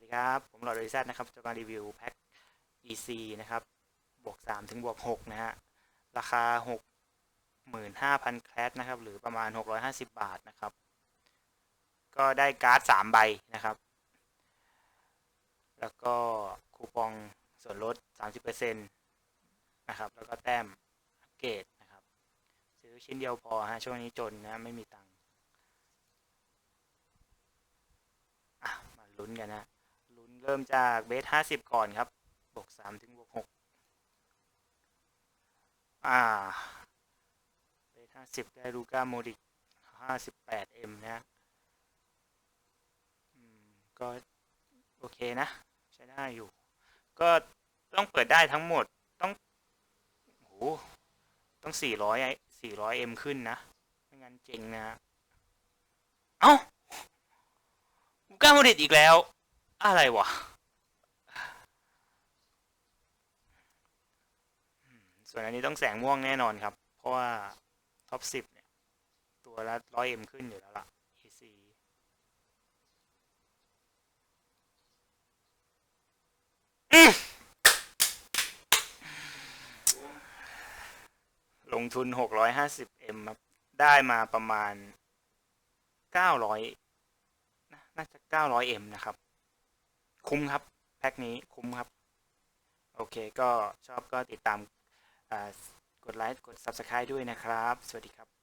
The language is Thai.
วัสดีครับ ผมหลอดโดยแซดนะครับ จะมารีวิวแพ็ค EC นะครับ บวก 3 ถึงบวก 6 นะฮะ ราคา 65,000 แคลสนะครับ หรือประมาณ 650 บาทนะครับ ก็ได้การ์ด 3 ใบนะครับ แล้วก็คูปองส่วนลด 30%นะครับ แล้วก็แต้มอัปเกรดนะครับ ซื้อชิ้นเดียวพอฮะ ช่วงนี้จนนะ ไม่มีตังค์มาลุ้นกันนะ เริ่มจากเบสห้าสิบก่อนครับ บวกสามถึงบวกหกอ่า เบสห้าสิบได้ลูก้าโมดิกห้าสิบแปดเอ็มนะก็ โอเคนะ ใช้ได้อยู่ ก็ต้องเปิดได้ทั้งหมดต้องโหต้องสี่ร้อยสี่ร้อยเอ็มขึ้นนะ ไม่งั้นเจ๋งนะ เอ้าลูก้าโมดิตอีกแล้ว อะไรวะอืมส่วนอันนี้ต้องแสงม่วงแน่นอนครับ เพราะว่าท็อปสิบเนี่ย ตัวละร้อยเอ็มขึ้นอยู่แล้วล่ะ EC อืมลงทุนหกร้อยห้าสิบเอ็มได้มาประมาณเก้าร้อยนะน่าจะ 900M นะครับ คุ้มครับ แพ็คนี้คุ้มครับ โอเคก็ชอบก็ติดตามกดไลค์กด Subscribe ด้วยนะครับ สวัสดีครับ